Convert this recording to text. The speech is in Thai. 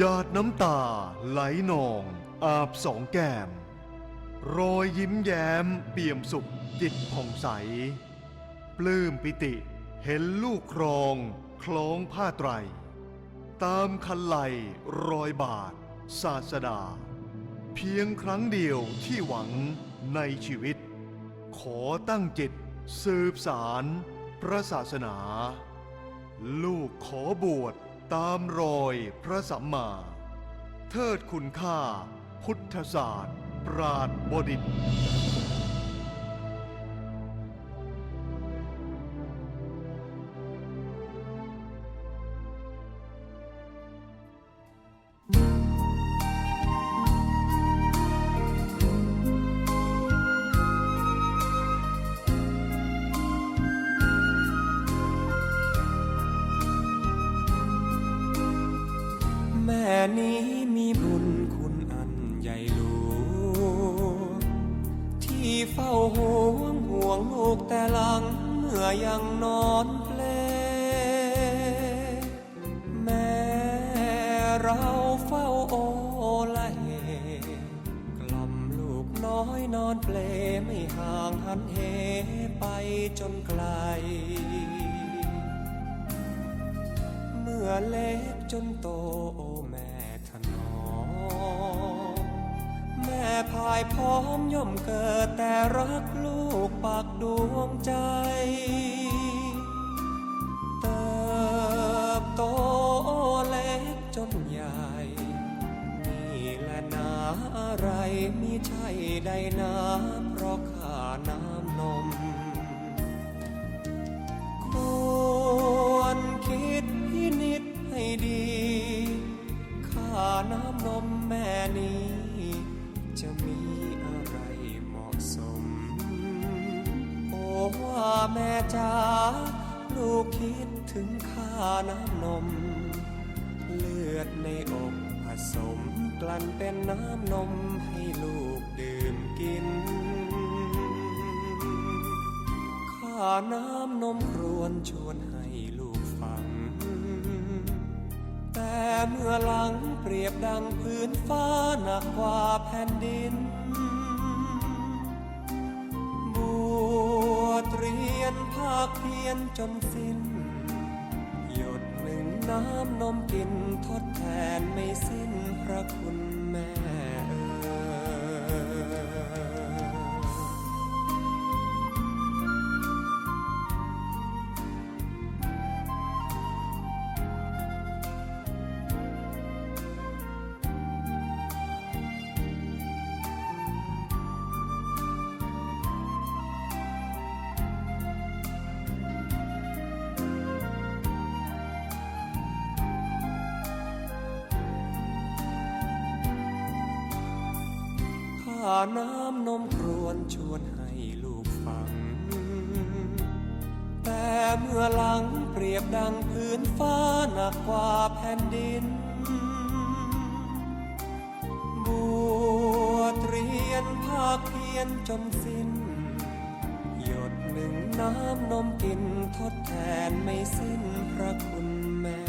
หยาดน้ำตาไหลนอง อาบสองแก้ม รอยยิ้มแย้มเปี่ยมสุขจิตผ่องใส ปลื้มปิติเห็นลูกครอง คล้องผ้าไตร ตามคันไหลรอยบาท ศาสดา เพียงครั้งเดียวที่หวังในชีวิต ขอตั้งจิตสืบสารพระศาสนา ลูกขอบวช ตามรอยพระสัมมา เทิดคุณค่า พุทธศาสตร์ ปราดบดิน นี้มีบุญคุณอันใหญ่หลวงที่เฝ้าห่วงห่วงลูกแต่หลังเมื่อยังนอนเพลแม่เราเฝ้าโอละเหกล่อมลูกน้อยนอนเปลไม่ห่างหันเหไปจนไกล อเล็กจนโตโอแม่ถนอมแม่พายพร้อมย่อมเกิดแต่รักลูกปากดวงใจ เติบโตโอเล็กจนใหญ่ นี่แหละนาอะไรมีใช่ใดนาาน้ำนมแม่นี้ จะมีอะไรเหมาะสม โอ้ว่าแม่จ๋าลูกคิดถึงค่าน้ำนม เลือดในอกผสมกลั่นเป็นน้ำนมให้ลูกดื่มกิน ข้าน้ำนมครวนชวนให้ เมื่อหลังเปรียบดังพื้นฟ้าหนักกว่าแผ่นดินบวชเรียนภาคเพียนจนสิ้น หยดหนึ่งน้ำนมกินทดแทนไม่สิ้นพระคุณแม่เอ่ยาน้ำนมครวนชวนให้ลูกฟัง แต่เมื่อหลังเปรียบดังพื้นฟ้าหนักกว่าแผ่นดิน บัวชเรียนภาคเพียนจนสิ้น หยดหนึ่งน้ำนมกินทดแทนไม่สิ้นพระคุณแม่